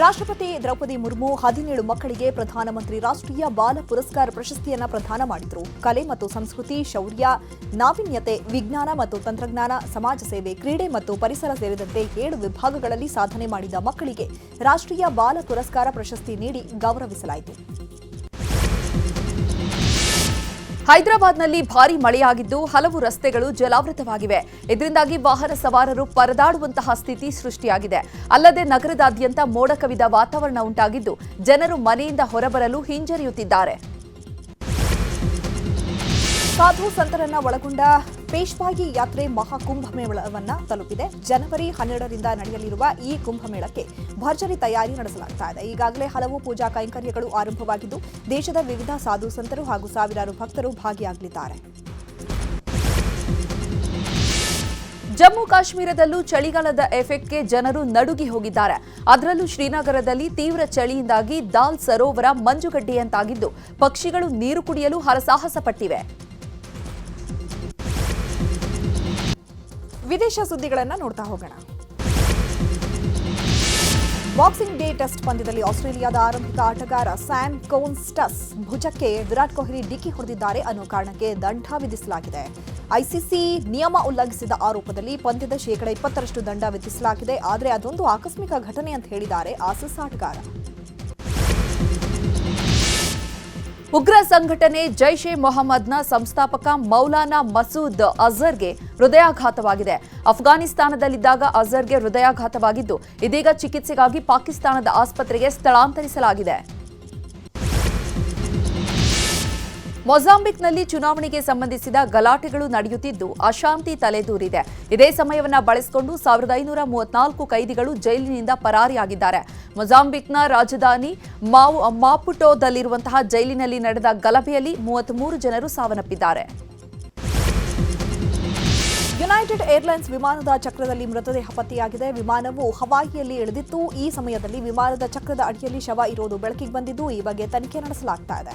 ರಾಷ್ಟ್ರಪತಿ ದ್ರೌಪದಿ ಮುರ್ಮು ಹದಿನೇಳು ಮಕ್ಕಳಿಗೆ ಪ್ರಧಾನಮಂತ್ರಿ ರಾಷ್ಟ್ರೀಯ ಬಾಲ ಪುರಸ್ಕಾರ ಪ್ರಶಸ್ತಿಯನ್ನು ಪ್ರದಾನ ಮಾಡಿದರು. ಕಲೆ ಮತ್ತು ಸಂಸ್ಕೃತಿ, ಶೌರ್ಯ, ನಾವೀನ್ಯತೆ, ವಿಜ್ಞಾನ ಮತ್ತು ತಂತ್ರಜ್ಞಾನ, ಸಮಾಜ ಸೇವೆ, ಕ್ರೀಡೆ ಮತ್ತು ಪರಿಸರ ಸೇರಿದಂತೆ ಏಳು ವಿಭಾಗಗಳಲ್ಲಿ ಸಾಧನೆ ಮಾಡಿದ ಮಕ್ಕಳಿಗೆ ರಾಷ್ಟ್ರೀಯ ಬಾಲ ಪುರಸ್ಕಾರ ಪ್ರಶಸ್ತಿ ನೀಡಿ ಗೌರವಿಸಲಾಯಿತು. ಹೈದರಾಬಾದ್ನಲ್ಲಿ ಭಾರಿ ಮಳೆಯಾಗಿದ್ದು ಹಲವು ರಸ್ತೆಗಳು ಜಲಾವೃತವಾಗಿವೆ. ಇದರಿಂದಾಗಿ ವಾಹನ ಸವಾರರು ಪರದಾಡುವಂತಹ ಸ್ಥಿತಿ ಸೃಷ್ಟಿಯಾಗಿದೆ. ಅಲ್ಲದೆ ನಗರದಾದ್ಯಂತ ಮೋಡ ಕವಿದ ವಾತಾವರಣ ಉಂಟಾಗಿದ್ದು ಜನರು ಮನೆಯಿಂದ ಹೊರಬರಲು ಹಿಂಜರಿಯುತ್ತಿದ್ದಾರೆ. ಸಾಧು ಸಂತರನ್ನ ಒಳಗೊಂಡ ಪೇಶ್ವಾಯಿ ಯಾತ್ರೆ ಮಹಾಕುಂಭಮೇಳವನ್ನ ತಲುಪಿದೆ. ಜನವರಿ ಹನ್ನೆರಡರಿಂದ ನಡೆಯಲಿರುವ ಈ ಕುಂಭಮೇಳಕ್ಕೆ ಭರ್ಜರಿ ತಯಾರಿ ನಡೆಸಲಾಗ್ತಾ ಇದೆ. ಈಗಾಗಲೇ ಹಲವು ಪೂಜಾ ಕೈಂಕರ್ಯಗಳು ಆರಂಭವಾಗಿದ್ದು, ದೇಶದ ವಿವಿಧ ಸಾಧು ಸಂತರು ಹಾಗೂ ಸಾವಿರಾರು ಭಕ್ತರು ಭಾಗಿಯಾಗಲಿದ್ದಾರೆ. ಜಮ್ಮು ಕಾಶ್ಮೀರದಲ್ಲೂ ಚಳಿಗಾಲದ ಎಫೆಕ್ಟ್ಗೆ ಜನರು ನಡುಗಿ ಹೋಗಿದ್ದಾರೆ. ಅದರಲ್ಲೂ ಶ್ರೀನಗರದಲ್ಲಿ ತೀವ್ರ ಚಳಿಯಿಂದಾಗಿ ದಾಲ್ ಸರೋವರ ಮಂಜುಗಡ್ಡೆಯಂತಾಗಿದ್ದು, ಪಕ್ಷಿಗಳು ನೀರು ಕುಡಿಯಲು ಹರಸಾಹಸ ಪಟ್ಟಿವೆ ವಿದೇಶ ಸುದ್ದಿಗಳನ್ನು ನೋಡ್ತಾ ಹೋಗೋಣ. ಬಾಕ್ಸಿಂಗ್ ಡೇ ಟೆಸ್ಟ್ ಪಂದ್ಯದಲ್ಲಿ ಆಸ್ಟ್ರೇಲಿಯಾದ ಆರಂಭಿಕ ಆಟಗಾರ ಸ್ಯಾನ್ ಕೋನ್ಸ್ಟಸ್ ಭುಜಕ್ಕೆ ವಿರಾಟ್ ಕೊಹ್ಲಿ ಡಿಕ್ಕಿ ಹೊಡೆದಿದ್ದಾರೆ ಅನ್ನೋ ಕಾರಣಕ್ಕೆ ದಂಡ ವಿಧಿಸಲಾಗಿದೆ. ಐಸಿಸಿ ನಿಯಮ ಉಲ್ಲಂಘಿಸಿದ ಆರೋಪದಲ್ಲಿ ಪಂದ್ಯದ ಶೇಕಡ ಇಪ್ಪತ್ತರಷ್ಟು ದಂಡ ವಿಧಿಸಲಾಗಿದೆ, ಆದರೆ ಅದೊಂದು ಆಕಸ್ಮಿಕ ಘಟನೆ ಅಂತ ಹೇಳಿದ್ದಾರೆ ಆಸಿಸ್ ಆಟಗಾರ. ಉಗ್ರ ಸಂಘಟನೆ ಜೈಷ್ ಎ ಮೊಹಮ್ಮದ್ನ ಸಂಸ್ಥಾಪಕ ಮೌಲಾನಾ ಮಸೂದ್ ಅಜರ್ಗೆ ಹೃದಯಾಘಾತವಾಗಿದೆ. ಅಫ್ಘಾನಿಸ್ತಾನದಲ್ಲಿದ್ದಾಗ ಅಜರ್ಗೆ ಹೃದಯಾಘಾತವಾಗಿದ್ದು, ಇದೀಗ ಚಿಕಿತ್ಸೆಗಾಗಿ ಪಾಕಿಸ್ತಾನದ ಆಸ್ಪತ್ರೆಗೆ ಸ್ಥಳಾಂತರಿಸಲಾಗಿದೆ. ಮೊಜಾಂಬಿಕ್ನಲ್ಲಿ ಚುನಾವಣೆಗೆ ಸಂಬಂಧಿಸಿದ ಗಲಾಟೆಗಳು ನಡೆಯುತ್ತಿದ್ದು ಅಶಾಂತಿ ತಲೆದೂರಿದೆ. ಇದೇ ಸಮಯವನ್ನ ಬಳಸಿಕೊಂಡು ಸಾವಿರದ ಐನೂರ ಮೂವತ್ನಾಲ್ಕು ಕೈದಿಗಳು ಜೈಲಿನಿಂದ ಪರಾರಿಯಾಗಿದ್ದಾರೆ. ಮೊಜಾಂಬಿಕ್ನ ರಾಜಧಾನಿ ಮಾವು, ಮಾಪುಟೋದಲ್ಲಿರುವಂತಹ ಜೈಲಿನಲ್ಲಿ ನಡೆದ ಗಲಭೆಯಲ್ಲಿ ಮೂವತ್ಮೂರು ಜನರು ಸಾವನ್ನಪ್ಪಿದ್ದಾರೆ. ಯುನೈಟೆಡ್ ಏರ್ಲೈನ್ಸ್ ವಿಮಾನದ ಚಕ್ರದಲ್ಲಿ ಮೃತದೇಹ ಪತ್ತೆಯಾಗಿದೆ. ವಿಮಾನವು ಹವಾಯಿಯಲ್ಲಿ ಇಳಿದಿತ್ತು. ಈ ಸಮಯದಲ್ಲಿ ವಿಮಾನದ ಚಕ್ರದ ಅಡಿಯಲ್ಲಿ ಶವ ಇರೋದು ಬೆಳಕಿಗೆ ಬಂದಿದ್ದು, ಈ ಬಗ್ಗೆ ತನಿಖೆ ನಡೆಸಲಾಗ್ತಾ ಇದೆ.